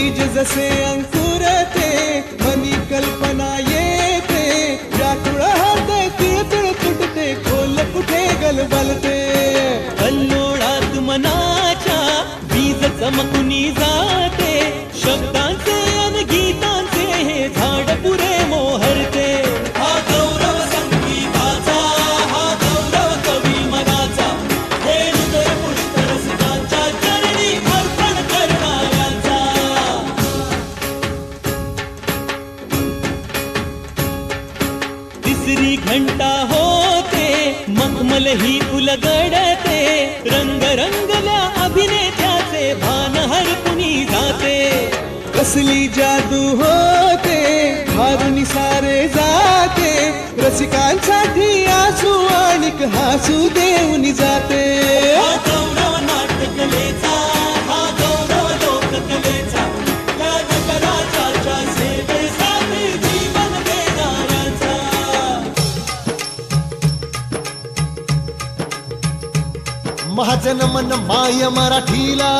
बीज जसे अंकुरते मनी कल्पना घंटा होते मखमल ही उलगडते रंग रंगल्या अभिनेत्याचे भान हरकुनी जाते. कसली जादू होते हारुनी सारे जाते रसिकांसाठी आसू आणि हासू देऊन जाते. महाजन मन माय मराठीला.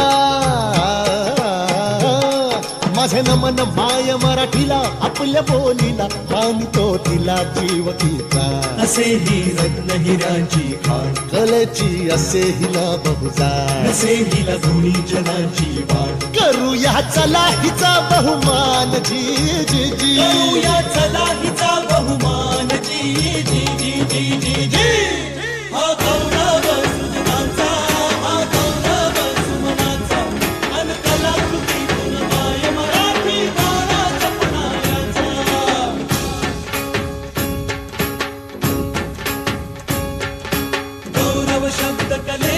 माझे नमन माय मराठीला आपल्या बोलीला मानितो तिला जीव तिचा असे ही रत्न हिराची खाण कलेची असे हिला बहुजा. असे हिला दोन्ही जनाची वाण करूया चला हिचा बहुमान जी जी जी. करूया चला हिचा बहुमान जी जी जी जी जी जी. poxa vida, cadê?